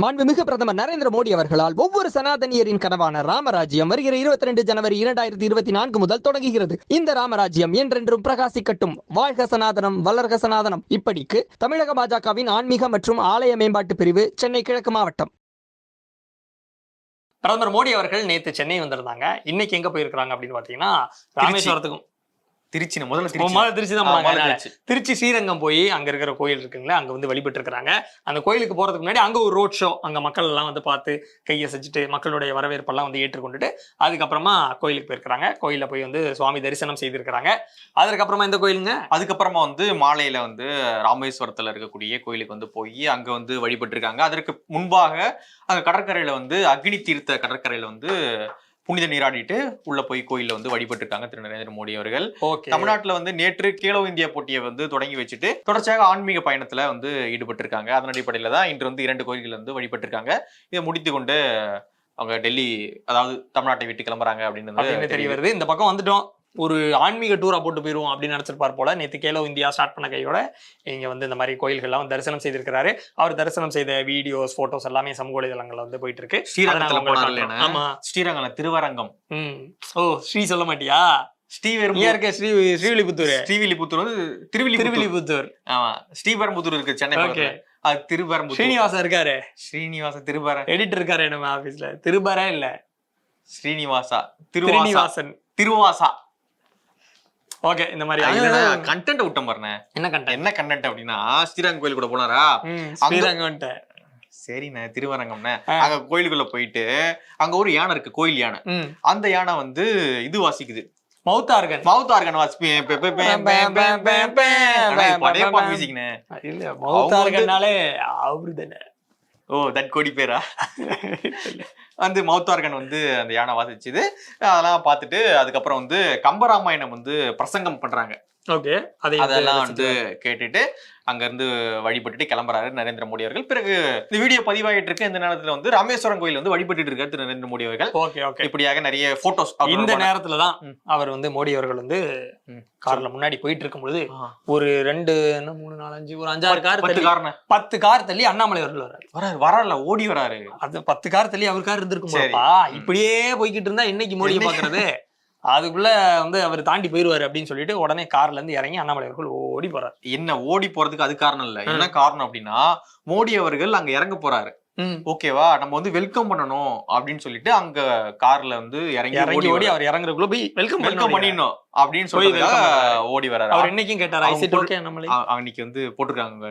மாண்புமிகு பிரதமர் நரேந்திர மோடி அவர்களால் ஒவ்வொரு சனாதனியரின் கனவான ராமராஜ்யம் வருகிற இருபத்தி ரெண்டு ஜனவரி இரண்டாயிரத்தி இருபத்தி நான்கு முதல் தொடங்குகிறது. இந்த ராமராஜ்யம் என்றென்றும் பிரகாசிக்கட்டும். வாழ்க சனாதனம் வளர்க சனாதனம். இப்படிக்கு தமிழக பாஜகவின் ஆன்மீக மற்றும் ஆலய மேம்பாட்டு பிரிவு சென்னை கிழக்கு மாவட்டம். பிரதமர் மோடி அவர்கள் நேத்து சென்னை வந்திருந்தாங்க. இன்னைக்கு எங்க போயிருக்காங்க அப்படின்னு பாத்தீங்கன்னா ராமேஸ்வரத்துக்கும் திருச்சி முதல்ல திருச்சி. முதல்ல திருச்சி தான். திருச்சி. திருச்சி ஸ்ரீரங்கம் போய் அங்க இருக்கிற கோயில் இருக்குங்களா அங்க வந்து வழிபட்டு இருக்காங்க அந்த கோயிலுக்கு போறதுக்கு முன்னாடி அங்க ஒரு ரோட் ஷோ அங்க மக்கள் எல்லாம் வந்து பார்த்து கையை செஞ்சுட்டு மக்களுடைய வரவேற்பெல்லாம் வந்து ஏற்றுக்கொண்டுட்டு அதுக்கப்புறமா கோயிலுக்கு போயிருக்காங்க கோயில்ல போய் வந்து சுவாமி தரிசனம் செய்திருக்கிறாங்க. அதுக்கப்புறமா இந்த கோயிலுங்க? அதுக்கப்புறமா வந்து மாலையில வந்து ராமேஸ்வரத்துல இருக்கக்கூடிய கோயிலுக்கு வந்து போய் அங்க வந்து வழிபட்டு இருக்காங்க அதற்கு முன்பாக அங்க கடற்கரையில வந்து அக்னி தீர்த்த கடற்கரையில வந்து புனித நீராடிட்டு உள்ள போய் கோயில்ல வந்து வழிபட்டு இருக்காங்க திரு நரேந்திர மோடி அவர்கள். தமிழ்நாட்டுல வந்து நேற்று கேலோ இந்தியா போட்டியை வந்து தொடங்கி வச்சுட்டு தொடர்ச்சியாக ஆன்மீக பயணத்துல வந்து ஈடுபட்டு இருக்காங்க அதன் அடிப்படையில தான் இன்று வந்து இரண்டு கோயில்கள் வந்து வழிபட்டு இருக்காங்க இதை முடித்து கொண்டு அவங்க டெல்லி அதாவது தமிழ்நாட்டை விட்டு கிளம்புறாங்க அப்படின்னு தெரிய. வருது இந்த பக்கம் வந்துட்டோம். ஒரு ஆன்மீக டூரா போட்டு போயிருவோம் அப்படின்னு நினைச்சிருப்பார் போல. நேத்து கேலோ இந்தியா ஸ்டார்ட் பண்ண கையோட இங்க வந்து இந்த மாதிரி கோயில்கள்லாம் தரிசனம் செய்திருக்கிறாரு. அவர் தரிசனம் செய்த வீடியோஸ் போட்டோஸ் எல்லாமே சமூக வலைதளங்கள்ல வந்து போயிட்டு இருக்கு. ஸ்ரீரங்கத்துல காட்டுறோம். ஆமா. ஸ்ரீரங்கம்ல திருவரங்கம். ம். ஓ ஸ்ரீ சொல்ல மாட்டியா? ஸ்ரீவெரும்பு இருக்க ஸ்ரீ ஸ்ரீவில்லிபுத்தூர். ஸ்ரீவில்லிபுத்தூர் வந்து திருவில்லிபுத்தூர். திருவில்லிபுத்தூர். ஆமா ஸ்ரீபெரும்புத்தூர் இருக்கு சென்னை அது திருபெரும்புத்தூர். ஸ்ரீனிவாசன் இருக்காரு. ஸ்ரீனிவாச திருபர எடிட்டர் இருக்காரு நம்ம ஆபீஸ்ல திருபர இல்ல. ஸ்ரீனிவாசா? திருவாசா. திருநிவாசன். திருவாசா. ஓகே இந்த மாதிரி கண்டென்ட் விட்டம் பாருங்க என்ன கண்டென்ட் என்ன கண்டென்ட் அப்படின்னா ஸ்ரீரங்கம் கோயில் கூட போனாரா? ஸ்ரீரங்கம்ட்ட சரிண்ணே திருவரங்கம்ண்ணே. அங்க கோயிலுக்குள்ள போயிட்டு அங்க ஒரு யானை இருக்கு கோயில் யானை. அந்த யானை வந்து இது வாசிக்குது. மௌத்தார்கன். மவுத் ஆர்கன் வாசிப்பி பெ- பெ- பெ- பெ- பெ- பெ- பெ- ஆனா ஓ தட் கோடி பேரா? வந்து மௌத்தார்கன் வந்து அந்த யானை வாசிச்சுது. அதெல்லாம் பார்த்துட்டு அதுக்கப்புறம் வந்து கம்பராமாயணம் வந்து பிரசங்கம் பண்றாங்க. ஓகே. அதை அதெல்லாம் வந்து கேட்டுட்டு அங்க இருந்து வழிபட்டுட்டு கிளம்புறாரு நரேந்திர மோடி அவர்கள். பிறகு இந்த வீடியோ பதிவாயிட்டு இருக்கு. இந்த நேரத்துல வந்து ராமேஸ்வரம் கோயில் வந்து வழிபட்டுட்டு இருக்காரு திரு நரேந்திர மோடி அவர்கள். Okay okay. இப்படியாக நிறைய போட்டோஸ் இந்த நேரத்துல தான். அவர் வந்து மோடி அவர்கள் வந்து. கார்ல முன்னாடி போயிட்டு இருக்கும் பொழுது ஒரு ரெண்டு என்ன மூணு நாலு அஞ்சு ஒரு அஞ்சாறு கார் பத்து காரணம் பத்து கார் தள்ளி அண்ணாமலை அவர்கள் வர்றாரு. வராரு வராருல ஓடி வராரு அது பத்து கார் தள்ளி அவர் கார் இருந்திருக்கும். இப்படியே போய்கிட்டு இருந்தா இன்னைக்கு மோடியை என்னைக்கு? பாக்குறது? அதுக்குள்ள வந்து அவர் தாண்டி போயிருவாரு அப்படின்னு சொல்லிட்டு உடனே கார்ல இருந்து இறங்கி அண்ணாமலை அவர்கள் ஓடி போறாரு. என்ன ஓடி போறதுக்கு அது காரணம் இல்ல. என்ன காரணம் அப்படின்னா மோடி அவர்கள் அங்க இறங்க போறாரு. ஓகேவா நம்ம வந்து வெல்கம் பண்ணணும் அப்படின்னு சொல்லிட்டு அங்க கார்ல வந்து இறங்கி இறங்கி ஓடி ஓடி அவர் இறங்குறதுக்குள்ள போய் வெல்கம் வெல்கம் பண்ணிடணும் அப்படின்னு சொல்லி. ஓடி வராரு. அவர் இன்னைக்கும் கேட்டார் அன்னைக்கு வந்து போட்டிருக்காங்க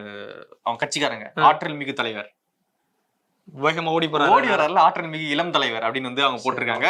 அவங்க கட்சிக்காரங்க. ஆற்றல் மிகு தலைவர். வேகமா ஓடி போறாரு. ஓடி வராருல ஆற்றல் மிகு இளம் தலைவர் அப்படின்னு வந்து அவங்க போட்டிருக்காங்க.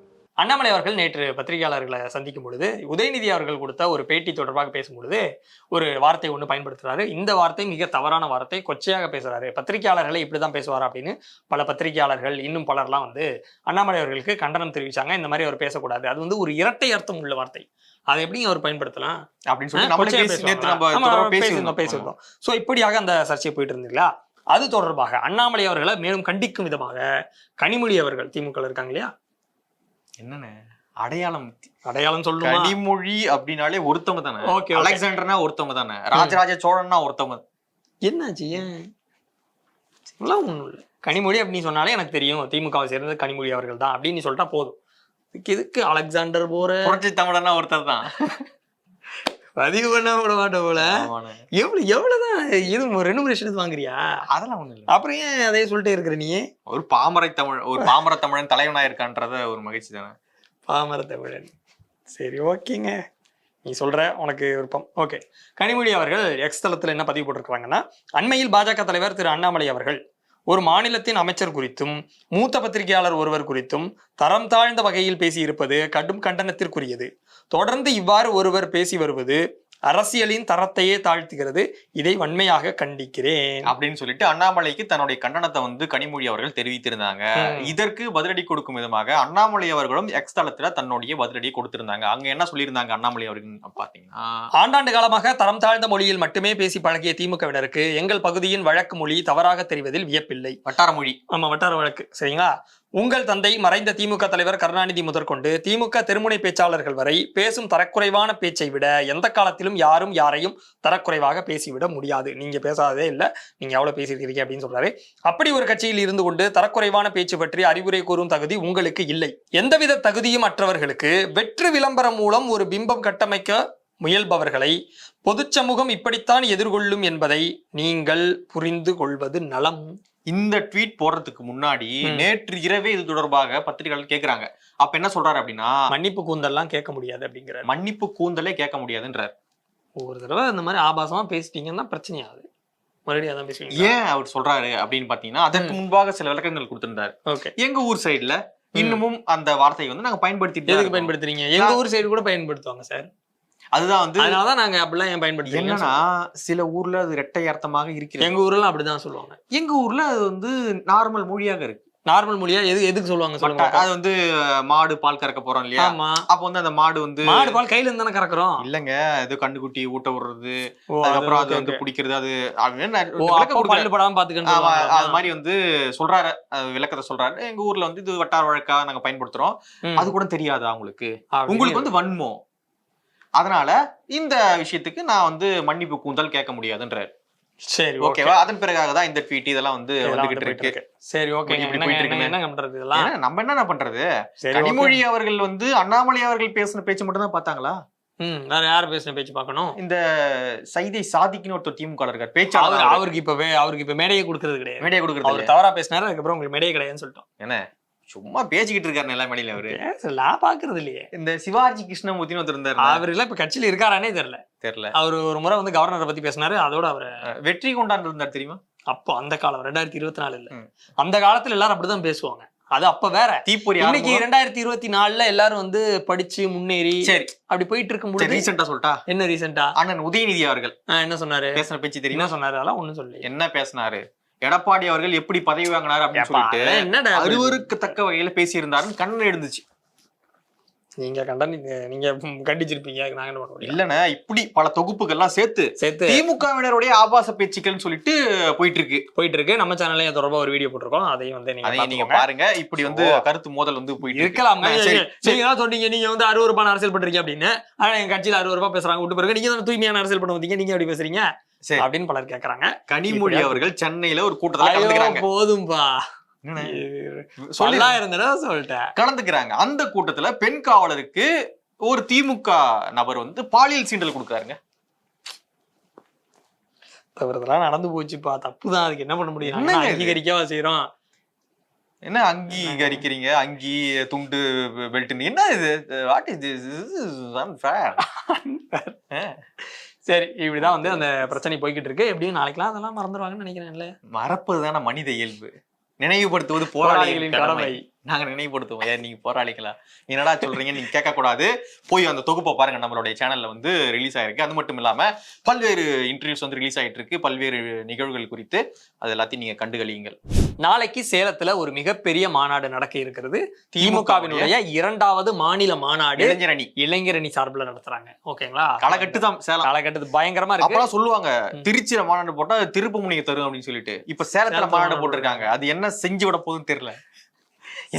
அண்ணாமலை அவர்கள் நேற்று பத்திரிகையாளர்களை சந்திக்கும் பொழுது உதயநிதி அவர்கள் கொடுத்த ஒரு பேட்டி தொடர்பாக பேசும் பொழுது ஒரு வார்த்தை ஒன்று பயன்படுத்துறாரு. இந்த வார்த்தை மிக தவறான வார்த்தை கொச்சையாக பேசுறாரு. பத்திரிகையாளர்களை இப்படிதான் பேசுவார் அப்படின்னு பல பத்திரிகையாளர்கள் இன்னும் பலர்லாம் வந்து அண்ணாமலை அவர்களுக்கு கண்டனம் தெரிவிச்சாங்க. இந்த மாதிரி அவர் பேசக்கூடாது. அது வந்து ஒரு இரட்டை அர்த்தம் உள்ள வார்த்தை. அதை எப்படி அவர் பயன்படுத்தலாம்? அப்படின்னு சொல்லி பேசியிருந்தோம் சோ இப்படியாக அந்த சர்ச்சை போயிட்டு இருந்தீங்களா அது தொடர்பாக அண்ணாமலை அவர்களை மேலும் கண்டிக்கும் விதமாக கனிமொழி அவர்கள் திமுக இருக்காங்க இல்லையா? என்னண்ணே? அடையாளம். அடையாளம் சொல்லுமா? கனிமொழி அப்படின்னாலே ஒருத்தவங்க தானே? ஓகே அலெக்சாண்டர்னா ஒருத்தவங்க தானே? ராஜராஜ சோழன்னா ஒருத்தவங்க என்னாச்சு ஏன்? ஒண்ணும் இல்லை. கனிமொழி அப்படின்னு சொன்னாலே எனக்கு தெரியும். திமுகவை சேர்ந்தது கனிமொழி அவர்கள் தான் அப்படின்னு சொல்லிட்டா போதும். இதுக்கு எதுக்கு அலெக்சாண்டர் போற? புரட்சி தமிழன்னா ஒருத்தர் தான். பதிவு பண்ண விட மாட்டோம் போல. எவ்வளவு எவ்வளவுதான் இது ரெனுமரேஷன் வாங்குறியா? அதெல்லாம் ஒண்ணு இல்ல அப்புறம் ஏன் அதே சொல்லிட்டே இருக்கிற நீ? ஒரு பாமரை தமிழ் ஒரு பாமர தமிழன் தலைவனா இருக்கான்றத ஒரு மகிழ்ச்சி தானே. பாமர தமிழன். சரி ஓகேங்க. நீ சொல்ற உனக்கு விருப்பம். ஓகே. கனிமொழி அவர்கள் எக்ஸ் தளத்தில் என்ன பதிவு போட்டிருக்காங்கன்னா அண்மையில் பாஜக தலைவர் திரு அண்ணாமலை அவர்கள் ஒரு மாநிலத்தின் அமைச்சர் குறித்தும் மூத்த பத்திரிகையாளர் ஒருவர் குறித்தும் தரம் தாழ்ந்த வகையில் பேசியிருப்பது கடும் கண்டனத்திற்குரியது. தொடர்ந்து இவ்வாறு ஒருவர் பேசி வருவது அரசியலின் தரத்தையே தாழ்த்துகிறது. இதை வன்மையாக கண்டிக்கிறேன். அப்படின்னு சொல்லிட்டு அண்ணாமலைக்கு தன்னுடைய கண்டனத்தை வந்து கனிமொழி அவர்கள் தெரிவித்திருந்தாங்க. இதற்கு பதிலடி கொடுக்கும் விதமாக அண்ணாமலை அவர்களும் எக்ஸ் தளத்துல தன்னுடைய பதிலடியை கொடுத்திருந்தாங்க. அங்க என்ன சொல்லியிருந்தாங்க அண்ணாமலை அவர்கள் பாத்தீங்கன்னா ஆண்டாண்டு காலமாக தரம் தாழ்ந்த மொழியில் மட்டுமே பேசி பழகிய திமுகவினருக்கு எங்கள் பகுதியின் வழக்கு மொழி தவறாக தெரிவதில் வியப்பில்லை. வட்டார மொழி. ஆமா வட்டார வழக்கு. சரிங்களா? உங்கள் தந்தை மறைந்த திமுக தலைவர் கருணாநிதி முதற்கொண்டு திமுக தெருமுனை பேச்சாளர்கள் வரை பேசும் தரக்குறைவான பேச்சை விட எந்த காலத்திலும் யாரும் யாரையும் தரக்குறைவாக பேசிவிட முடியாது. நீங்க பேசாததே இல்லை. நீங்க எவ்வளவு பேசியிருக்கிறீங்க அப்படின்னு சொல்றாரு. அப்படி ஒரு கட்சியில் இருந்து கொண்டு தரக்குறைவான பேச்சு பற்றி அறிவுரை கூறும் தகுதி உங்களுக்கு இல்லை. எந்தவித தகுதியும் அற்றவர்களுக்கு வெற்று விளம்பரம் மூலம் ஒரு பிம்பம் கட்டமைக்க முயல்பவர்களை பொதுச்சமூகம் இப்படித்தான் எதிர்கொள்ளும் என்பதை நீங்கள் புரிந்து கொள்வது நலம். இந்த ட்வீட் போடுறதுக்கு முன்னாடி. நேற்று இரவே இது தொடர்பாக பத்திரிகைகள் கேக்குறாங்க. அப்ப என்ன சொல்றாரு அப்படின்னா மன்னிப்பு கூந்தல்லாம் கேட்க முடியாது அப்படிங்கிற மன்னிப்பு கூந்தலே கேட்க முடியாதுன்றார். ஒரு தடவை இந்த மாதிரி ஆபாசமா பேசிட்டீங்கன்னா பிரச்சனை ஆகுது மறுபடியும் அதான் பேசுவீங்க ஏன் அவர் சொல்றாரு அப்படின்னு பாத்தீங்கன்னா அதற்கு முன்பாக சில விளக்கங்கள் கொடுத்திருந்தாரு. ஓகே. எங்க ஊர் சைடுல இன்னமும் அந்த வார்த்தையை வந்து நாங்க பயன்படுத்திட்டு. பயன்படுத்துறீங்க? எங்க ஊர் சைடு கூட பயன்படுத்துவாங்க சார். அதுதான் வந்து அதனாலதான் நாங்க அப்படிலாம் ஏன் பயன்படுத்துறீங்க என்னன்னா சில ஊர்ல அது ரெட்டை அர்த்தமாக இருக்கிறது. எங்க ஊர்ல அப்படிதான் சொல்லுவாங்க. எங்க ஊர்ல அது வந்து நார்மல் மொழியாக இருக்கு. நார்மல் மொழியா? எது எதுக்கு சொல்லுவாங்க சொல்லுங்க அது வந்து மாடு பால் கறக்க போறோம் இல்லையா? ஆமா. அப்ப வந்து அந்த மாடு வந்து மாடு பால் கையில இருந்து தானே கறக்குறோம்? இல்லங்க இது கண்ணுக்குட்டி ஊட்ட விடுறது அதுக்கப்புறம் அது வந்து. பிடிக்கிறது அது. பல்லு படாம பாத்துக்கணும் அது மாதிரி வந்து சொல்றாரு விளக்கத்தை சொல்றாரு. எங்க ஊர்ல வந்து இது வட்டார வழக்கா நாங்க பயன்படுத்துறோம். அது கூட தெரியாதா உங்களுக்கு? உங்களுக்கு வந்து வன்மம். அதனால இந்த விஷயத்துக்கு நான் வந்து மன்னிப்பு கூந்தல் கேட்க முடியாதுன்றாரு. சரி ஓகே ஓகேவா அதன் பிறகாக தான் இந்த ட்வீட் இதெல்லாம் வந்து வந்துகிட்டு இருக்கு. சரி ஓகே என்ன. என்ன பண்றது இதெல்லாம்? நம்ம என்ன பண்றது? கனிமொழி அவர்கள் வந்து அண்ணாமலை அவர்கள் பேசின பேச்சு மட்டும் தான் பார்த்தாங்களா வேற யார் பேசின பேச்சு பார்க்கணும்? இந்த சைதை சாதிக்குன்னு ஒருத்தர் திமுக இருக்கார். பேச்சாளர் அவரு. அவருக்கு இப்ப வே- அவருக்கு இப்ப மேடையை கொடுக்கறது கிடையாது. மேடையை கொடுக்கறது அவர்? தவறா பேசினாரு அதுக்கப்புறம் உங்களுக்கு மேடையே கிடையாதுன்னு சொல்லிட்டோம். சும்மா பேசிக்கிட்டு இருக்காரு எல்லா மேடையில அவரு. நான் பாக்குறது இல்லையே. இந்த சிவாஜி கிருஷ்ணமூர்த்தின்னு ஒருத்தர் இருந்தாரு அவர் எல்லாம் இப்ப கட்சியில இருக்காரானே தெரியல. தெரியல. அவர் ஒரு முறை வந்து கவர்னரை பத்தி பேசினாரு அதோட அவர் வெற்றி கொண்டாண்டு இருந்தார் தெரியுமா? அப்போ அந்த காலம் ரெண்டாயிரத்தி இருபத்தி நாலு இல்ல. அந்த காலத்துல எல்லாரும் அப்படிதான் பேசுவாங்க. அது அப்ப வேற. தீப்பொறி இன்னைக்கு. ரெண்டாயிரத்தி இருபத்தி நாலுல எல்லாரும் வந்து படிச்சு முன்னேறி சரி. அப்படி போயிட்டு இருக்கும் பொழுது ரீசெண்டா சொல்லிட்டா? என்ன ரீசெண்டா? அண்ணன் உதயநிதி அவர்கள். என்ன சொன்னாரு? பேசின பேச்சு தெரியுமா? என்ன சொன்னாரு? அதெல்லாம் ஒண்ணும் சொல்லி என்ன பேசினாரு? எடப்பாடி அவர்கள் எப்படி பதவி வாங்கினாரு அப்படின்னு சொல்லிட்டு? அறுவருக்கு தக்க வகையில பேசியிருந்தாருன்னு கண்ணன் எழுந்துச்சு. நீங்க கண்டன் நீங்க கண்டிச்சிருப்பீங்க. நாங்க என்ன பண்ண முடியும்? இல்லன்னா இப்படி பல தொகுப்புகள்லாம் சேர்த்து சேர்த்து. திமுகவினருடைய ஆபாச பேச்சுக்கள்னு சொல்லிட்டு போயிட்டு இருக்கு போயிட்டு இருக்கு நம்ம சேனல்ல தொடர்பா ஒரு வீடியோ போட்டிருக்கோம்? அதையும் வந்து நீங்க நீங்க. பாருங்க. இப்படி வந்து கருத்து மோதல் வந்து போயிட்டு இருக்கு. இருக்கலாம் நீங்க சொன்னீங்க நீங்க வந்து அறுபது ரூபாய் அரசியல் பண்றீங்க அப்படின்னு. ஆனா எங்க கட்சியில அறுபது ரூபாய் பேசுறாங்க. விட்டு பிறகு நீங்க தான் தூய்மையான அரசியல் பண்ண வந்தீங்க நீங்க எப்படி பேசுறீங்க. அப்படின்னு பலர் கேக்குறாங்க. கனிமொழி அவர்கள் சென்னையில ஒரு கூட்டத்துல போதும்பா? சொல்லி சொல்லிட்டேன். கலந்துக்கிறாங்க. அந்த கூட்டத்துல பெண் காவலருக்கு ஒரு திமுக நபர் வந்து பாலியல் சீண்டல் கொடுக்குறாருங்க. தவறுதெல்லாம் நடந்து போச்சுப்பா. தப்புதான். அதுக்கு என்ன பண்ண முடியும்? அங்கீகரிக்கவா செய்யறோம் என்ன அங்கீகரிக்கிறீங்க? அங்கி துண்டு பெல்ட் என்ன இது? வாட் இஸ் திஸ் அன்ஃபேர் சரி இப்படிதான் வந்து அந்த பிரச்சனை போய்கிட்டு இருக்கு எப்படியும் நாளைக்கெல்லாம் அதெல்லாம் மறந்துடுவாங்கன்னு நினைக்கிறேன்ல. மறப்பதுதான மனித இயல்பு. நினைவுபடுத்துவது போராளிகளின் கடமை. கடமை. நாங்க நினைவுபடுத்துவோம். ஏன் நீங்க போராளிகளா? என்னடா சொல்றீங்க? நீங்க கேட்க கூடாது போய் அந்த தொகுப்பை பாருங்க. நம்மளுடைய சேனல்ல வந்து ரிலீஸ் ஆயிருக்கு. அது மட்டும் இல்லாம பல்வேறு இன்டர்வியூஸ் வந்து ரிலீஸ் ஆயிட்டு இருக்கு. பல்வேறு நிகழ்வுகள் குறித்து அது எல்லாத்தையும் நீங்க கண்டுகளியுங்கள். நாளைக்கு சேலத்துல ஒரு மிகப்பெரிய மாநாடு நடக்க இருக்கிறது. திமுகவினுடைய இரண்டாவது மாநில மாநாடு இளைஞர் அணி இளைஞரணி சார்பில் நடத்துறாங்க. ஓகேங்களா? களகட்டு தான் சேலம். காலகட்டத்து பயங்கரமா இருக்கு. அப்பெல்லாம் சொல்லுவாங்க. திருச்சியில மாநாடு போட்டா திருப்பு முனையை தரும் அப்படின்னு சொல்லிட்டு. இப்ப சேலத்துல மாநாடு போட்டிருக்காங்க. அது என்ன செஞ்சு விட போகுதுன்னு தெரியல.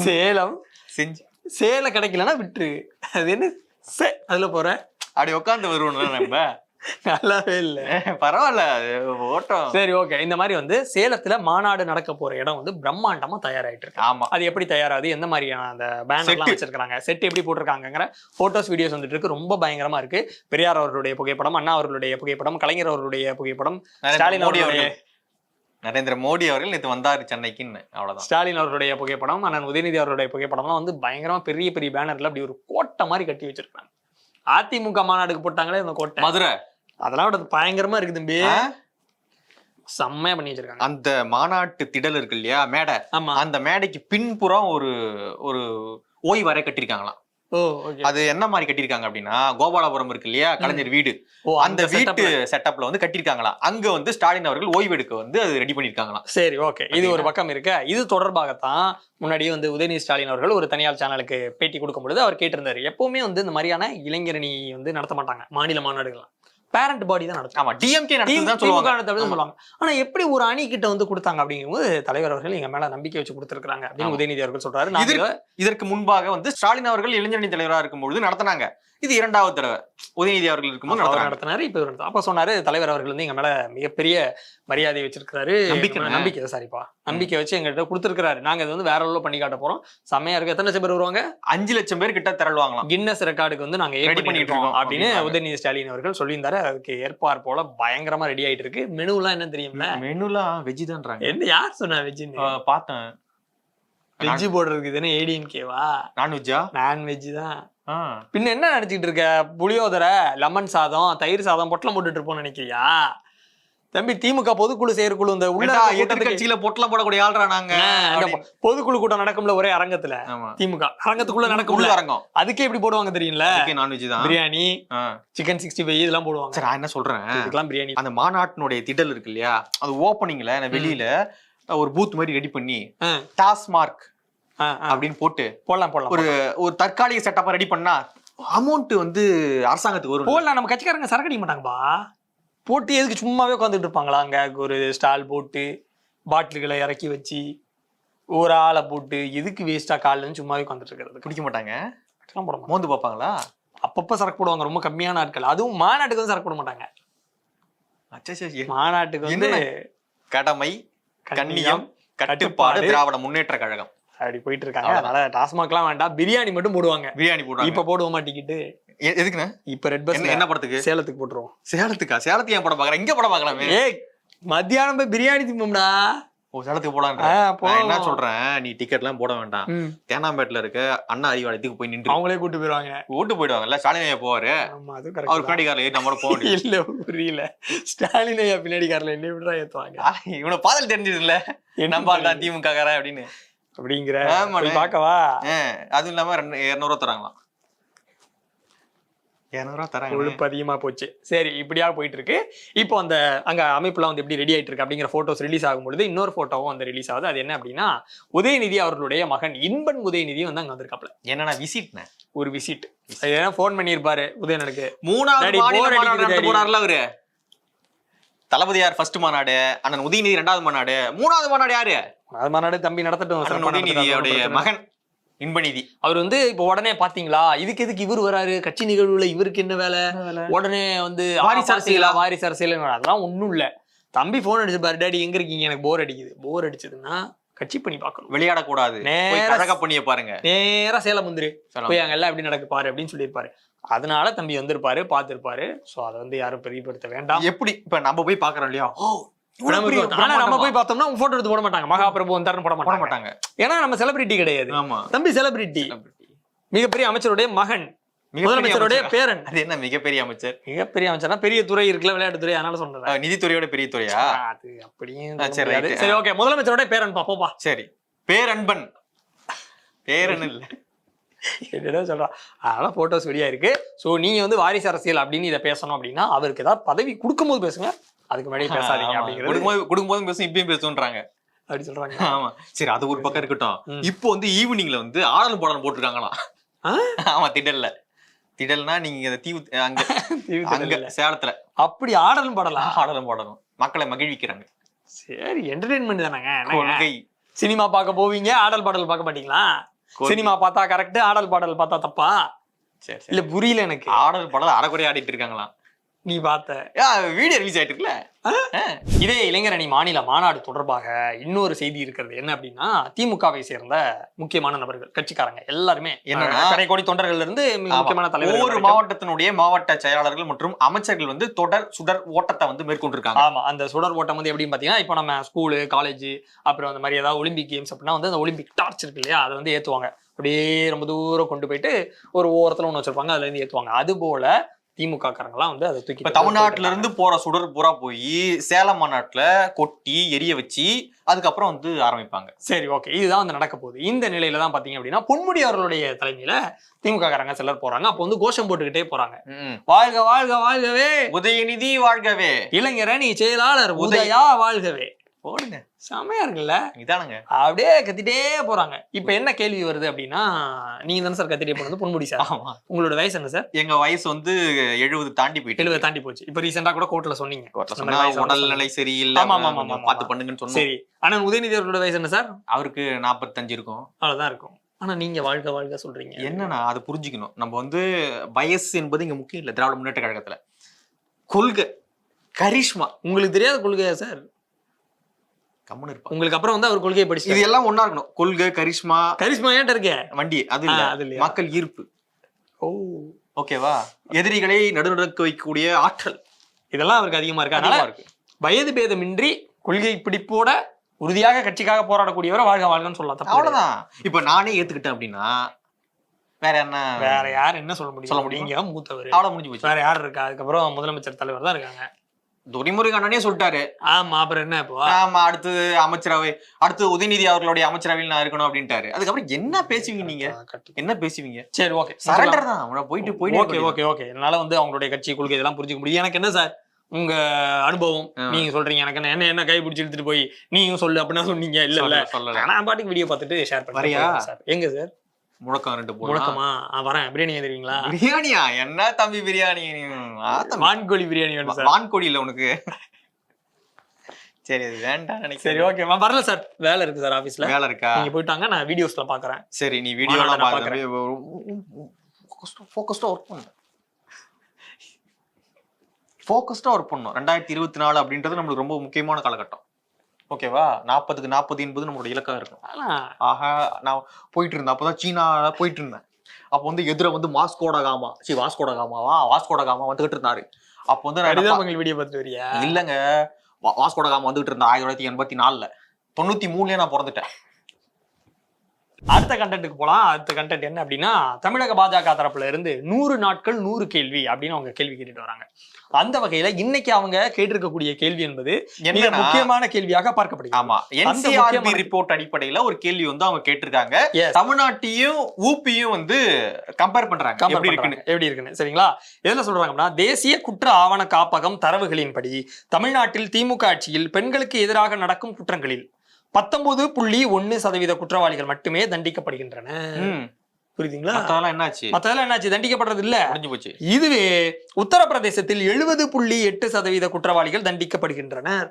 சேலம். செஞ்சு சேலை கிடைக்கலன்னா விட்டுரு. அது என்ன? சே அதுல போற. அப்படி உட்காந்து வருவோம்ல நம்ம. நல்லாவே இல்ல. பரவாயில்ல ஓட்டம். சரி ஓகே. இந்த மாதிரி வந்து சேலத்துல மாநாடு நடக்க போற இடம் வந்து பிரம்மாண்டமா தயாராயிட்டு இருக்கு ஆமா. அது எப்படி தயாராகுது? எந்த மாதிரியான அந்த பேனர்லாம். வச்சிருக்காங்க செட் எப்படி போட்டிருக்காங்கங்கிற போட்டோஸ் வீடியோஸ் வந்துட்டு இருக்கு. ரொம்ப பயங்கரமா இருக்கு. பெரியார் அவர்களுடைய புகைப்படம் அண்ணா அவர்களுடைய புகைப்படம் கலைஞர் அவர்களுடைய புகைப்படம் ஸ்டாலின் அவர்களுடைய அவர்கள். நரேந்திர மோடி அவர்கள் நேற்று வந்தாரு சென்னைக்குன்னு அவ்வளவுதான். ஸ்டாலின் அவர்களுடைய புகைப்படம் அண்ணன் உதயநிதி அவருடைய புகைப்படம்லாம் வந்து பயங்கரமா பெரிய பெரிய பேனர்ல அப்படி ஒரு கோட்டை மாதிரி கட்டி வச்சிருக்காங்க. அதிமுக மாநாடுக்கு போட்டாங்களே அந்த கோட்டை. மதுரை. அதெல்லாம் விட பயங்கரமா இருக்கு தம்பி. ஆ? செம்மையா பண்ணி வச்சிருக்காங்க. அந்த மாநாட்டு திடல் இருக்கு இல்லையா மேடை. ஆமா. அந்த மேடைக்கு பின்புறம் ஒரு ஒரு ஓய்வறை கட்டிருக்காங்களாம் ஓ ஓகே அது என்ன மாதிரி கட்டியிருக்காங்க அப்படின்னா கோபாலபுரம் இருக்கு இல்லையா? கலைஞர் வீடு. அந்த வீட்டு. செட்டப்ல வந்து கட்டியிருக்காங்களாம். அங்க வந்து ஸ்டாலின் அவர்கள் ஓய்வெடுக்க வந்து அது ரெடி பண்ணிருக்காங்களாம் சரி ஓகே இது ஒரு பக்கம் இருக்க. இது தொடர்பாகத்தான் முன்னாடியே வந்து உதயநிதி ஸ்டாலின் அவர்கள் ஒரு தனியார் சேனலுக்கு பேட்டி கொடுக்கும் பொழுது அவர் கேட்டிருந்தாரு. எப்பவுமே வந்து இந்த மாதிரியான இளைஞரணி வந்து நடத்த மாட்டாங்க மாநில மாநாடுகள்லாம். பேரண்ட் பாடி தான் நடத்தும் ஆமா டிஎம்கே டீம் நடத்தி தான் சொல்லுவாங்க. ஆனா எப்படி ஒரு அணி கிட்ட வந்து கொடுத்தாங்க அப்படிங்கும்போது தலைவர் அவர்கள் எங்க மேல நம்பிக்கை வச்சு கொடுத்திருக்காங்க அப்படின்னு. உதயநிதி அவர்கள் சொல்றாரு. இதற்கு- இதற்கு முன்பாக வந்து ஸ்டாலின் அவர்கள் இளைஞரணி தலைவரா இருக்கும்பொழுது நடத்தினாங்க. இது இரண்டாவது தடவை. உதயநிதி அவர்கள் இருக்கும்போது நடத்தினாரு இப்ப. அப்ப சொன்னாரு தலைவர் அவர்கள் வந்து எங்க மேல மிகப்பெரிய மரியாதை வச்சிருக்காரு நம்பிக்கை. நம்பிக்கை சாரிப்பா நம்பிக்கை வச்சு எங்ககிட்ட கொடுத்திருக்காரு நாங்க இது வந்து வேற லெவலில் பண்ணி காட்ட போறோம். செம்மையா இருக்கு எத்தனை லட்சம் பேர் வருவாங்க? அஞ்சு லட்சம் பேர் கிட்ட திரளுவாங்களாம். கின்னஸ் ரெக்கார்டுக்கு வந்து நாங்க ஏட் பண்ணிட்டு இருக்கோம் அப்படின்னு. உதயநிதி ஸ்டாலின் அவர்கள் சொல்லியிருந்தாரு. அதுக்கு ஏற்பார் போல பயங்கரமா ரெடி ஆயிட்டு இருக்கு. மெனுலாம் என்ன தெரியும்ல? மெனுலாம் வெஜ் தான்றாங்க என்ன யார் சொன்னா ஆஹ் பார்த்தேன். வெஜ்ஜு போடுறதுக்கு இதுன்னு ஏடிஎம்கேவா நான்வெஜ்ஜா நான்வெஜ் தான். பின்ன என்ன நினைச்சிட்டு இருக்க? புளியோதரை லெமன் சாதம் தயிர் சாதம் பொட்டலம் போட்டுட்டு இருப்போம்னு நினைக்கிறியா? தம்பி திமுக பொதுக்குழு செயற்குழு இந்த உள்ள எதிர்கட்சியில பொட்டலம் போடக்கூடிய ஆள்றா நாங்க. பொதுக்குழு கூட்டம் நடக்கும்ல ஒரே அரங்கத்துல? திமுக. அரங்கத்துக்குள்ள நடக்கும்ல? உள்ள அரங்கம். அதுக்கே எப்படி போடுவாங்க தெரியும்ல? நான்வெஜ் தான். பிரியாணி. சிக்கன் சிக்ஸ்டி ஃபைவ் இதெல்லாம் போடுவாங்க. சரி நான் என்ன சொல்றேன்? இதுக்கெல்லாம் பிரியாணி. அந்த மாநாட்டினுடைய திடல் இருக்கு இல்லையா? அது ஓப்பனிங்ல வெளியில ஒரு பூத் மாதிரி ரெடி பண்ணி டாஸ்மார்க் ஆ, ஆ. அப்படின்னு போட்டு போடலாம் போடலாம் ஒரு ஒரு தற்காலிக செட்டப்பா ரெடி பண்ணா அமௌண்ட் வந்து அரசாங்கத்துக்கு வரும் போடலாம் நம்ம கட்சிக்காரங்க சரக்கு அடிக்க மாட்டாங்கப்பா. போட்டு எதுக்கு சும்மாவே உட்காந்துட்டு இருப்பாங்களா? அங்க ஒரு ஸ்டால் போட்டு பாட்டில்களை இறக்கி வச்சு ஒரு ஆளை போட்டு எதுக்கு வேஸ்டா காலில் சும்மாவே உட்காந்துட்டு இருக்கிறது? குடிக்க மாட்டாங்க? போட மோந்து பார்ப்பாங்களா? அப்பப்ப சரக்கு போடுவாங்க ரொம்ப கம்மியான ஆட்கள். அதுவும் மாநாட்டுக்கு வந்து சரக்கு போட மாட்டாங்க. மாநாட்டுக்கு வந்து? கடமை கண்ணியம் கட்டுப்பாடு. திராவிட முன்னேற்ற கழகம். அப்படி போயிட்டு இருக்காங்க. அதனால டாஸ்மாக்லாம் வேண்டாம். பிரியாணி மட்டும் போடுவாங்க. பிரியாணி போடுறாங்க இப்ப போடுவோமா டிக்கெட்டு எதுக்குண்ணே? இப்ப ரெட் பஸ் என்ன படத்துக்கு? சேலத்துக்கு போட்டுருவோம். சேலத்துக்கா? சேலத்துக்கு ஏன் படம் பாக்குறேன் இங்க படம் பாக்கலாமே ஏய் மத்தியானம் போய் பிரியாணி திம்போம்டா. ஓ சேலத்துக்கு போலாம் நான். என்ன சொல்றேன்? நீ டிக்கெட் எல்லாம் போட வேண்டாம். தேனாம்பேட்ல இருக்க அண்ணா அறிவாலயத்துக்கு போய் நின்று அவங்களே கூட்டு போயிருவாங்க. ஓட்டு போயிடுவாங்கல்ல ஸ்டாலின் ஐயா போவாரு. அவர் பின்னாடி கார்ல ஏறி நம்மளோட போக இல்ல புரியல. ஸ்டாலின் ஐயா பின்னாடி கார்ல என்ன விடுறா ஏத்துவாங்க. இவனை பாதல் தெரிஞ்சது இல்ல நம்ம திமுக காரன் அப்படின்னு. அப்படிங்கிற. ஆ, அதுவும் இல்லாம இருநூறுவா தராங்களாம். இருநூறுவா தராங்க கொழுப்பு அதிகமா போச்சு. சரி இப்படியா போயிட்டு இருக்கு இப்போ அந்த அங்க அமைப்புலாம் வந்து எப்படி ரெடி ஆயிட்டு இருக்கு அப்படிங்கிற போட்டோஸ் ரிலீஸ் ஆகும் பொழுது இன்னொரு போட்டோவும் வந்து ரிலீஸ் ஆகுது. அது என்ன அப்படின்னா உதயநிதி அவர்களுடைய மகன் இன்பன் உதயநிதி வந்து அங்க வந்திருக்காப்ல என்னன்னா விசிட்னே ஒரு விசிட் ஏன்னா ஃபோன் பண்ணியிருப்பாரு உதயனனுக்கு மூணாவது. போறாருல அவரு. தளபதியார் ஃபர்ஸ்ட் மாநாடு அண்ணன் உதயநிதி ரெண்டாவது மாநாடு. மூணாவது மாநாடு யாரு? மாநாடு தம்பி நடத்தட்டும் உதயநிதியோடைய மகன். இன்பநிதி. அவர் வந்து இப்போ உடனே பாத்தீங்களா? இதுக்கு எதுக்கு இவர் வராரு? கட்சி நிகழ்வுல இவருக்கு என்ன வேலை? உடனே வந்து வாரிசு அரசியலா? வாரிசு அரசியல் அதெல்லாம் ஒண்ணும் இல்ல. தம்பி போன் அடிச்சு பாரு டாடி எங்க இருக்கீங்க? எனக்கு போர் அடிக்குது. போர் அடிச்சதுன்னா கட்சி பண்ணி பார்க்கணும். விளையாடக்கூடாது. போய் நேரா கழக பண்ணிய பாருங்க. நேரா சேலம் சேலம். போய் அங்க எல்லாம் எப்படி நடக்கு பாரு அப்படின்னு சொல்லியிருப்பாரு. அதனால தம்பி வந்திருப்பாரு பார்த்திருப்பாரு சோ அதை வந்து யாரும் பெரியப்படுத்த வேண்டாம். எப்படி? இப்ப நம்ம போய் பாக்குறோம் இல்லையா? ஆனா நம்ம? போய் பார்த்தோம்னா போட்டோ எடுத்து போட மாட்டாங்க. மகாபிரபு வந்தாருன்னு போட மாட்டாங்க. மாட்டாங்க ஏன்னா நம்ம செலிபிரிட்டி கிடையாது. தம்பி செலிபிரிட்டி மிகப்பெரிய அமைச்சருடைய மகன். முதலமைச்சருடைய. பேரன். அது என்ன மிகப்பெரிய அமைச்சர்? மிகப்பெரிய அமைச்சர்னா பெரிய துறை இருக்குல்ல விளையாட்டுத்துறை அதனால சொல்றேன். நிதித்துறையோட பெரிய துறையா? அது அப்படியும் சரி, ஓகே முதலமைச்சரோட பேரன் பாப்போப்பா சரி. பேரன்பன். பேரன் இல்ல. என்னடா சொல்றான் அதனால போட்டோஸ் வெளியா இருக்கு சோ நீங்க வந்து வாரிசு அரசியல் அப்படின்னு இதை பேசணும் அப்படின்னா அவருக்கு ஏதாவது பதவி கொடுக்கும்போது பேசுங்க. அதுக்கு முன்னாடி பேசாதீங்க. அப்படிங்கிறது கொடுக்கும்போது பேசும் இப்பயும் பேசுன்றாங்க அப்படி சொல்றாங்க. ஆமா. சரி அது ஒரு பக்கம் இருக்கட்டும். இப்போ வந்து ஈவினிங்ல வந்து ஆடல் பாடல் போட்டிருக்காங்களாம்? ஆமா திடல்ல. திடல்னா நீங்க இந்த தீவு அங்க அங்க தீவுத்திடல்ல. சேலத்துல. அப்படி ஆடலும் படலாம் ஆடலும் பாடலும் மக்களை மகிழ்விக்கிறாங்க. சரி என்டர்டைன்மெண்ட் தானங்க சினிமா பார்க்க போவீங்க ஆடல் பாடல் பார்க்க மாட்டீங்களா. சினிமா பார்த்தா கரெக்ட் ஆடல் பாடல் பார்த்தா தப்பா? சரி இல்ல புரியல எனக்கு. ஆடல் பாடல் அரைக்குறையா ஆடிட்டு இருக்காங்களாம். நீ பார்த்த. வீடியோ ரிலீஸ் ஆயிட்டு இருக்குல்ல இதே இளைஞர் அணி மாநில மாநாடு தொடர்பாக இன்னொரு செய்தி இருக்கிறது. என்ன அப்படின்னா திமுகவை சேர்ந்த முக்கியமான நபர்கள் கட்சிக்காரங்க எல்லாருமே. என்னன்னா? கடைக்கோடி தொண்டர்கள்ல இருந்து. முக்கியமான தலைவர்கள் ஒவ்வொரு. மாவட்டத்தினுடைய மாவட்ட செயலாளர்கள் மற்றும் அமைச்சர்கள் வந்து தொடர் சுடர் ஓட்டத்தை வந்து மேற்கொண்டிருக்காங்க. ஆமா. அந்த சுடர் ஓட்டம் வந்து எப்படின்னு பாத்தீங்கன்னா இப்போ நம்ம ஸ்கூலு காலேஜ் அப்புறம் அந்த மாதிரி ஏதாவது ஒலிம்பிக் கேம்ஸ் அப்படின்னா வந்து அந்த ஒலிம்பிக் டார்ச் இருக்கு இல்லையா? அதை வந்து ஏத்துவாங்க. அப்படியே ரொம்ப தூரம் கொண்டு போயிட்டு ஒரு ஓரத்துல ஒன்று வச்சிருப்பாங்க. அதுல இருந்து ஏத்துவாங்க. அது போல திமுக காரங்களாம் வந்து அதை தூக்கி தமிழ்நாட்டுல இருந்து போற சுடர் பூரா போய் சேலம் மாநாட்டுல கொட்டி எரிய வச்சு அதுக்கப்புறம் வந்து ஆரம்பிப்பாங்க. சரி ஓகே இதுதான் வந்து நடக்க போகுது. இந்த நிலையில தான் பாத்தீங்க அப்படின்னா பொன்முடி அவர்களுடைய தலைமையில திமுக காரங்க சிலர் போறாங்க. அப்போ வந்து கோஷம் போட்டுக்கிட்டே போறாங்க. வாழ்க வாழ்க வாழ்கவே. உதயநிதி வாழ்கவே. இளைஞரணி செயலாளர் உதயா வாழ்கவே. போடுங்க. செமையா இருக்குல்ல? இதானுங்க. அப்படியே கத்திட்டே போறாங்க. இப்ப என்ன கேள்வி வருது அப்படின்னா நீங்க தானே சார் கத்திட்டே போனது? பொன்முடி சார். ஆமா. உங்களோட வயசு என்ன சார்? எங்க வயசு வந்து எழுபது தாண்டி போயிட்டு எழுபது தாண்டி போச்சு. இப்ப ரீசெண்டா கூட கோர்ட்ல சொன்னீங்க. கோர்ட்ல சொன்னா உடல்நிலை சரியில்லை. ஆமா, ஆமா, ஆமா. பார்த்து பண்ணுங்கன்னு சொன்னோம். சரி. ஆனா உதயநிதி அவர்களோட வயசு என்ன சார்? அவருக்கு நாற்பத்தஞ்சு இருக்கும். அவ்வளவுதான் இருக்கும். ஆனா நீங்க வாழ்க வாழ்க சொல்றீங்க. என்னன்னா அதை புரிஞ்சுக்கணும். நம்ம வந்து வயசு என்பது இங்க முக்கியம் இல்ல திராவிட முன்னேற்ற கழகத்துல. கொள்கை கரிஷ்மா. உங்களுக்கு தெரியாத கொள்கையா சார்? கம்முன்னு இருப்பாங்க உங்களுக்கு அப்புறம் வந்து அவர் கொள்கையை படிச்சு இது எல்லாம் ஒண்ணா இருக்கணும். கொள்கை கரிஷ்மா கரிஷ்மா ஏன்ட்ட இருக்கே? வண்டி அது இல்ல? மக்கள் ஈர்ப்பு. ஓ. ஓகேவா? எதிரிகளை நடுநடுக்க வைக்கக்கூடிய ஆற்றல். இதெல்லாம் அவருக்கு அதிகமா இருக்கு. அதிகமா இருக்கு. வயது பேதமின்றி கொள்கை பிடிப்போட உறுதியாக கட்சிக்காக போராடக்கூடியவரை வாழ்க வாழ்கன்னு சொல்லலாம். அவ்வளவுதான். இப்ப நானே ஏத்துக்கிட்டேன் அப்படின்னா வேற என்ன? வேற யார் என்ன சொல்ல முடியும்? சொல்ல முடியுமா? மூத்தவர். அவ்வளவு முடிஞ்சு போச்சு. வேற யார் இருக்கா? அதுக்கப்புறம் முதலமைச்சர் தலைவர் தான் இருக்காங்க. துரைமுருகன் சொல்லிட்டாரு. ஆமா அப்புறம் என்ன இப்போ? ஆமா அடுத்து அமைச்சரவை அடுத்து உதயநிதி அவர்களுடைய அமைச்சரவையில் நான் இருக்கணும் அப்படின்ட்டாரு. அதுக்கப்புறம் என்ன பேசுவீங்க நீங்க? என்ன பேசுவீங்க? சரி ஓகே. சரண்டர் தான். அவனை போயிட்டு போயிட்டு ஓகே ஓகே ஓகே. என்னால வந்து அவங்களுடைய கட்சி கொள்கை இதெல்லாம் புரிஞ்சுக்க முடியும். எனக்கு என்ன சார்? உங்க அனுபவம். நீங்க சொல்றீங்க. எனக்கு என்ன என்ன என்ன கை பிடிச்சி இழுத்துட்டு போய் நீங்க சொல்லு அப்படின்னா சொன்னீங்க. இல்ல இல்ல. நான் பாட்டுக்கு வீடியோ பார்த்துட்டு ஷேர்? பண்ணுறேன் எங்க சார்? முழக்கம் ரெண்டு முழக்கமா? வரேன். பிரியாணி தெரியுங்களா பிரியாணியா? என்ன தம்பி பிரியாணி. வான்கோழி பிரியாணி வேணும் சார். வான்கோழி இல்ல உனக்கு. சரி அது வேண்டாம் சரி ஓகே வரல சார். வேலை இருக்கு சார் ஆபீஸ்ல வேலை இருக்கா? நீங்க போயிட்டாங்க நான் வீடியோஸ்ல பாக்குறேன். சரி நீ வீடியோ எல்லாம் நான் பாக்குறேன். ஃபோக்கஸ்டா ஒர்க் பண்ணு. ஃபோக்கஸ்டா ஒர்க் பண்ணணும். ரெண்டாயிரத்தி இருபத்தி நாலு அப்படின்றது நம்மளுக்கு ரொம்ப முக்கியமான காலகட்டம். ஓகேவா? நாற்பதுக்கு நாற்பது என்பது நம்மளோட இலக்கா இருக்கும். ஆஹா நான் போயிட்டு இருந்தேன். அப்பதான் சீனா போயிட்டு இருந்தேன். அப்போ வந்து எதிர வந்து மாஸ்கோட காமா. சி வாஸ்கோட காமாவா? வாஸ்கோட காமா வந்துகிட்டு இருந்தாரு. அப்போ வந்து கடிதமங்கல் வீடியோ பார்த்துட்டு வரியா? இல்லங்க. வாஸ்கோட காமா வந்துகிட்டு இருந்தா ஆயிரத்தி தொள்ளாயிரத்தி எண்பத்தி நாலுல. தொண்ணூத்தி மூணுலயே நான் பிறந்துட்டேன். அடுத்த கண்டென்ட்டுக்கு போலாம். அடுத்த கண்டென்ட் என்ன அப்படின்னா தமிழக பாஜக தரப்புல இருந்து நூறு நாட்கள் நூறு கேள்வி அப்படின்னு அவங்க கேள்வி கேட்டுட்டு வராங்க. அந்த வகையில இன்னைக்கு அவங்க கேட்டிருக்கக்கூடிய கேள்வி என்பது மிக முக்கியமான கேள்வியாக பார்க்கப்படுகிறது. ஆமா என்சிஆர்பி ரிப்போர்ட் அடிப்படையில ஒரு கேள்வி வந்து அவங்க கேட்டிருக்காங்க. தமிழ்நாட்டையும் ஊப்பியும் வந்து கம்பேர் பண்றாங்க. எப்படி. இருக்குன்னு. எப்படி இருக்குன்னு. சரிங்களா? எதுல சொல்றாங்க அப்படின்னா தேசிய குற்ற ஆவண காப்பகம் தரவுகளின்படி தமிழ்நாட்டில் திமுக ஆட்சியில் பெண்களுக்கு எதிராக நடக்கும் குற்றங்களில். பத்தொன்பது புள்ளி ஒன்னு சதவீத குற்றவாளிகள் மட்டுமே தண்டிக்கப்படுகின்றன. புரியுதுங்களா? மத்ததெல்லாம் என்னாச்சு? மத்ததெல்லாம் என்னாச்சு? தண்டிக்கப்படுறது இல்ல முடிஞ்சு போச்சு. இதுவே உத்தரப்பிரதேசத்தில் எழுபது புள்ளி எட்டு சதவீத குற்றவாளிகள் தண்டிக்கப்படுகின்றனர்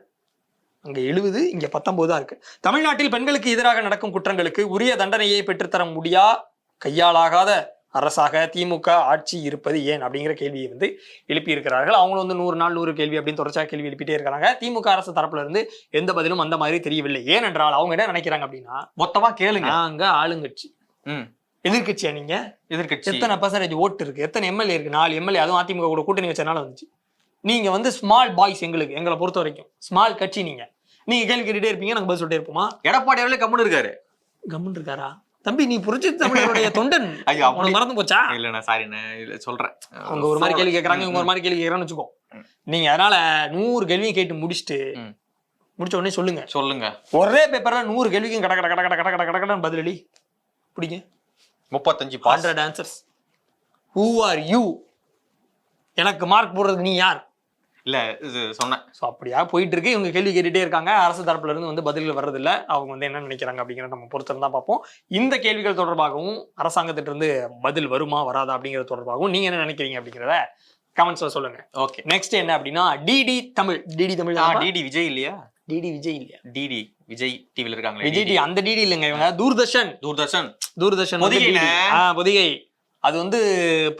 அங்க எழுபது இங்க பத்தொன்பது தான் இருக்கு. தமிழ்நாட்டில் பெண்களுக்கு எதிராக நடக்கும் குற்றங்களுக்கு உரிய தண்டனையை பெற்றுத்தர முடியா? கையாளாகாத அரசாக திமுக ஆட்சி இருப்பது ஏன் அப்படிங்கிற கேள்வியை வந்து எழுப்பி இருக்கிறார்கள் அவங்களும் வந்து நூறு நாள் நூறு கேள்வி அப்படின்னு தொடர்ச்சியாக கேள்வி எழுப்பிட்டே இருக்காங்க திமுக அரசு தரப்புல இருந்து எந்த பதிலும் அந்த மாதிரி தெரியவில்லை. ஏனென்றால் அவங்க என்ன நினைக்கிறாங்க அப்படின்னா மொத்தமா கேளுங்க. நாங்க ஆளுங்கட்சி. ம். எதிர்க்கட்சியா நீங்க? எதிர்க்கட்சி. எத்தனை பர்சன்டேஜ் ஓட்டு இருக்கு? எத்தனை எம்எல்ஏ இருக்கு? நாலு எம்எல்ஏ அதுவும் அதிமுக கூட கூட்டணி வச்சனால வந்துச்சு. நீங்க வந்து ஸ்மால் பாய்ஸ் எங்களுக்கு எங்களை பொறுத்த வரைக்கும். ஸ்மால் கட்சி நீங்க. நீங்க கேள்வி கேட்டுட்டே இருப்பீங்க நாங்க பதில் சொல்லிட்டே இருப்போமா? எடப்பாடி அவர்களே கம்முன்னு இருக்காரு. கம்முன்னு இருக்காரா? தம்பி நீ புரட்சி தமிழருடைய தொண்டன். ஐயோ அவனுக்கு மறந்து போச்சா? இல்ல நான் சாரி நான் சொல்றேன். அவங்க ஒரு மாதிரி கேள்வி கேட்கறாங்க இவங்க ஒரு மாதிரி கேள்வி கேட்கறான்னு வச்சுக்கோ. நீங்க அதனால நூறு கேள்வியும் கேட்டு முடிச்சுட்டு முடிச்ச உடனே சொல்லுங்க. சொல்லுங்க. ஒரே பேப்பர்ல நூறு கேள்விக்கும் கட கட கட கட கட கட கடன் பதிலடி பிடிங்க. முப்பத்தஞ்சு hundred answers who are you எனக்கு மார்க் போடுறது நீ யார்? இல்ல இது சொன்னேன். ஸோ அப்படியா? போயிட்டு இருக்கு இவங்க கேள்வி கேட்டுட்டே இருக்காங்க. அரசு தரப்புல இருந்து வந்து பதில்கள் வர்றதில்ல. அவங்க வந்து என்ன நினைக்கிறாங்க அப்படிங்கிறத நம்ம பொறுத்திருந்து பார்ப்போம். இந்த கேள்விகள் தொடர்பாகவும் அரசாங்கத்திட்ட இருந்து பதில் வருமா வராதா அப்படிங்கிறது தொடர்பாகவும் நீங்க என்ன நினைக்கிறீங்க அப்படிங்கிறத கமெண்ட்ஸ்ல சொல்லுங்க. ஓகே நெக்ஸ்ட் என்ன அப்படின்னா DD Tamil. DD Tamil DD Vijay இல்லையா? டிடி விஜய் இல்லையா? டிடி விஜய் டிவில இருக்காங்களே விஜய் டி அந்த டிடி இல்லைங்க இவங்க. தூர்தர்ஷன். தூர்தர்ஷன். தூர்தர்ஷன் பொதிகை. அது வந்து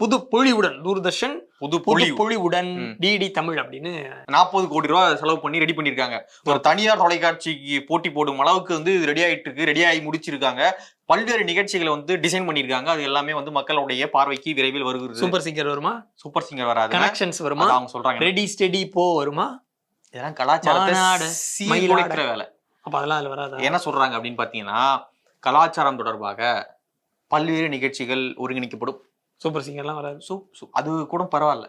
புது பொழிவுடன் தூர்தர்ஷன் புது புது பொழிவுடன். டிடி தமிழ் அப்படின்னு நாற்பது கோடி ரூபாய் செலவு பண்ணி ரெடி பண்ணிருக்காங்க. ஒரு தனியார் தொலைக்காட்சிக்கு போட்டி போடும் அளவுக்கு வந்து ரெடி ஆயிட்டு இருக்கு ரெடி ஆகி முடிச்சிருக்காங்க. பல்வேறு நிகழ்ச்சிகளை வந்து டிசைன் பண்ணிருக்காங்க. அது எல்லாமே வந்து மக்களுடைய பார்வைக்கு விரைவில் வருகிறது. சூப்பர் சிங்கர் வருமா? சூப்பர் சிங்கர் வராது கனெக்ஷன்ஸ் வருமா? அவங்க சொல்றாங்க. ரெடி ஸ்டெடி போ வருமா? இதெல்லாம் கலாச்சாரத்தை சீர்குலைக்கிற வேலை. அப்ப அதெல்லாம் அதுல வராதா? என்ன சொல்றாங்க அப்படின்னு பாத்தீங்கன்னா கலாச்சாரம் தொடர்பாக பல்வேறு நிகழ்ச்சிகள் ஒருங்கிணைக்கப்படும். சூப்பர் சிங்கர்லாம் வராது. சு- சு- அது கூட பரவாயில்ல.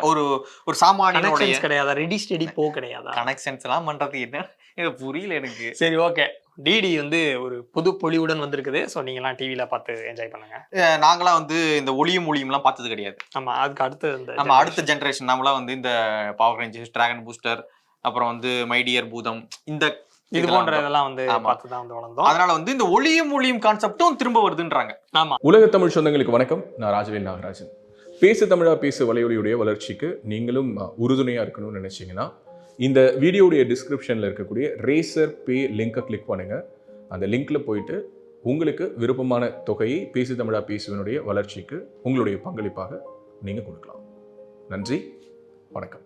ஒரு ஒரு சாமானியனுடைய கிடையாதா? ரெடி ஸ்டெடி போ கிடையாதா? கனெக்ஷன்ஸ் எல்லாம் பண்றது என்ன? எனக்கு புரியல எனக்கு. சரி ஓகே டிடி வந்து ஒரு புது பொலிவுடன் வந்திருக்குது. ஸோ நீங்களாம் டிவியில பார்த்து என்ஜாய் பண்ணுங்க. நாங்களாம் வந்து இந்த ஒளியும் ஒளியும் எல்லாம் பார்த்தது கிடையாது. ஆமா அதுக்கு அடுத்து இந்த நம்ம அடுத்த ஜெனரேஷன் நம்மளாம் வந்து இந்த பவர் ரேஞ்சர்ஸ் டிராகன் பூஸ்டர் அப்புறம் வந்து மைடியர் பூதம் இந்த இது போன்ற இதெல்லாம் வந்து. பார்த்து தான் வந்து வளர்ந்தோம். அதனால வந்து இந்த ஒளியும் ஒளியும் கான்செப்டும் திரும்ப வருதுன்றாங்க. ஆமா. உலக தமிழ் சொந்தங்களுக்கு வணக்கம். நான் ராஜவேல் நாகராஜன். பேசு தமிழா பேசு வலையொலியுடைய வளர்ச்சிக்கு நீங்களும் அஹ், உறுதுணையா இருக்கணும்னு நினைச்சீங்கன்னா இந்த வீடியோடைய டிஸ்கிரிப்ஷன்ல இருக்கக்கூடிய ரேசர் பே லிங்கை கிளிக் பண்ணுங்க. அந்த லிங்க்ல போயிட்டு உங்களுக்கு விருப்பமான தொகையை பேசு தமிழா பேசுவனுடைய வளர்ச்சிக்கு உங்களுடைய பங்களிப்பாக நீங்க கொடுக்கலாம். நன்றி. வணக்கம்.